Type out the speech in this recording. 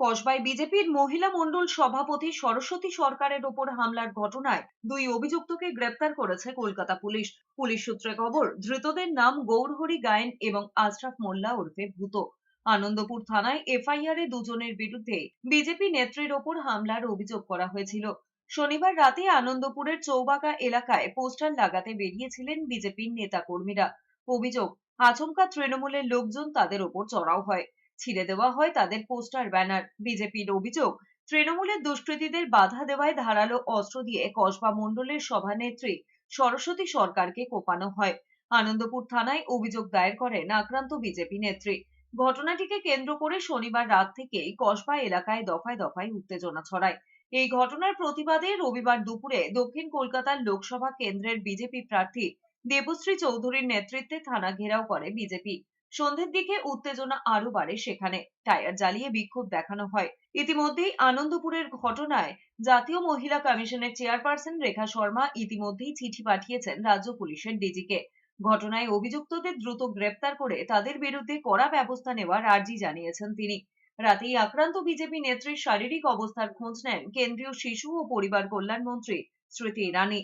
কসবায় বিজেপির মহিলা মণ্ডল সভাপতি সরস্বতী সরকারের ওপর হামলার ঘটনায় দুই অভিযুক্তকে গ্রেপ্তার করেছে কলকাতা পুলিশ। পুলিশ সূত্রে খবর, ধৃতদের নাম গৌরহরি গায়েন এবং আশরাফ মোল্লা ওরফে ভূত। আনন্দপুর থানায় এফআইআর এ দুজনের বিরুদ্ধে বিজেপি নেত্রীর ওপর হামলার অভিযোগ করা হয়েছিল। শনিবার রাতে আনন্দপুরের চৌবাগা এলাকায় পোস্টার লাগাতে বেরিয়েছিলেন বিজেপির নেতাকর্মীরা। অভিযোগ, আচমকা তৃণমূলের লোকজন তাদের ওপর চড়াও হয়। ছিঁড়ে দেওয়া হয় তাদের পোস্টার, ব্যানার। বিজেপির অভিযোগ, তৃণমূলের দুষ্কৃতীদের বাধা দেওয়ায় ধারালো অস্ত্র দিয়ে কসবা মণ্ডলের সভানেত্রী সরস্বতী সরকারকে কোপানো হয়। আনন্দপুর থানায় অভিযোগ দায়ের করেন আক্রান্ত বিজেপি নেত্রী। ঘটনাটিকে কেন্দ্র করে শনিবার রাত থেকেই কসবা এলাকায় দফায় দফায় উত্তেজনা ছড়ায়। এই ঘটনার প্রতিবাদে রবিবার দুপুরে দক্ষিণ কলকাতার লোকসভা কেন্দ্রের বিজেপি প্রার্থী দেবশ্রী চৌধুরীর নেতৃত্বে থানা ঘেরাও করে বিজেপি। সন্ধ্যের দিকে উত্তেজনা আরও বাড়ে সেখানে। টায়ার জ্বালিয়ে বিক্ষোভ দেখানো হয়। ইতিমধ্যেই আনন্দপুরের ঘটনায় জাতীয় মহিলা কমিশনের চেয়ারপারসন রেখা শর্মা ইতিমধ্যেই চিঠি পাঠিয়েছেন রাজ্য পুলিশের ডিজিকে। ঘটনায় অভিযুক্তদের দ্রুত গ্রেপ্তার করে তাদের বিরুদ্ধে কড়া ব্যবস্থা নেওয়ার আর্জি জানিয়েছেন তিনি। রাতেই আক্রান্ত বিজেপি নেত্রীর শারীরিক অবস্থার খোঁজ নেন কেন্দ্রীয় শিশু ও পরিবার কল্যাণ মন্ত্রী স্মৃতি ইরানি।